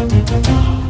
Thank you.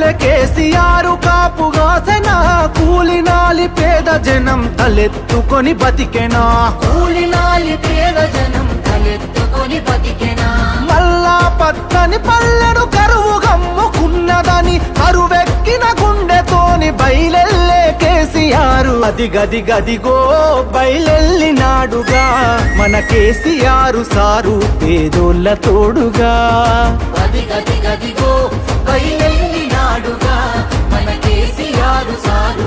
రెప్పోలే KCR కాపుగాసన కూలినాలి పేద జనం తలెత్తుకొని బతికెనా. కూలినాలి పేద జనం తలెత్తుకొని బతికెనా. మల్లా పచ్చని పల్లెను కరువు గమ్ముకున్నదని కరువెక్కిన గుండెతోని బయలెల్లే కేసీఆర్ అది గది గదిగో బయలెల్లినాడుగా. మన కేసీఆర్ సారు పేదోళ్ళ తోడుగా. గది గది గదిగో బయలెల్లినాడుగా మన కేసీఆర్ సారు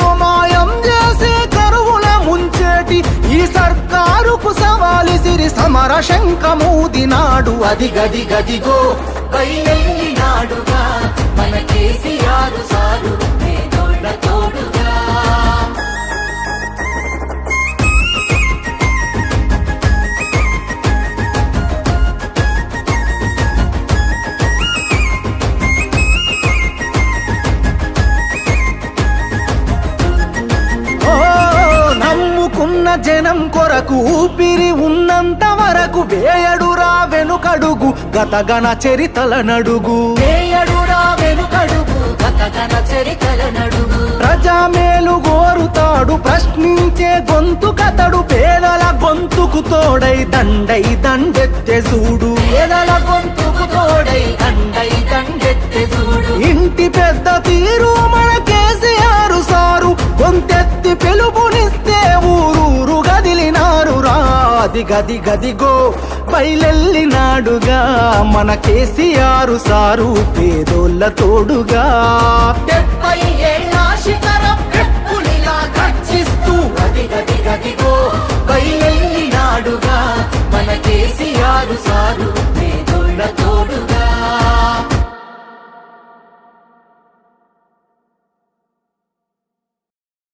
అమర సమర శంఖమూదినాడు అది గది గదిగో బయలెల్లినాడుగా మన కేసీఆర్ సారు జనం కొరకు ఊపిరి ఉన్నంత వరకు వేయడురా వెనుకడుగు గతగన చరితల నడుగు. వేయడురా వెనుకడుగు గతగన చరితల నడుగు. ప్రజామేలు గోరుతాడు ప్రశ్నించే గొంతు కతడు పేదల గొంతుకు తోడై దండై దండెత్తె చూడు పేదల గొంతుకు గొంతెత్తి పిలుపునిస్తే ఊరూరు గదిలినారు రా. అది గది గదిగో బయలెల్లినాడుగా. మన కేసీఆర్ సారు పేదోళ్ళ తోడుగా. డెబ్బై ఏళ్ళ శిఖరం గర్జిస్తూ గది గది గదిగో బయలెల్లినాడుగా. మన కేసీఆర్ సారు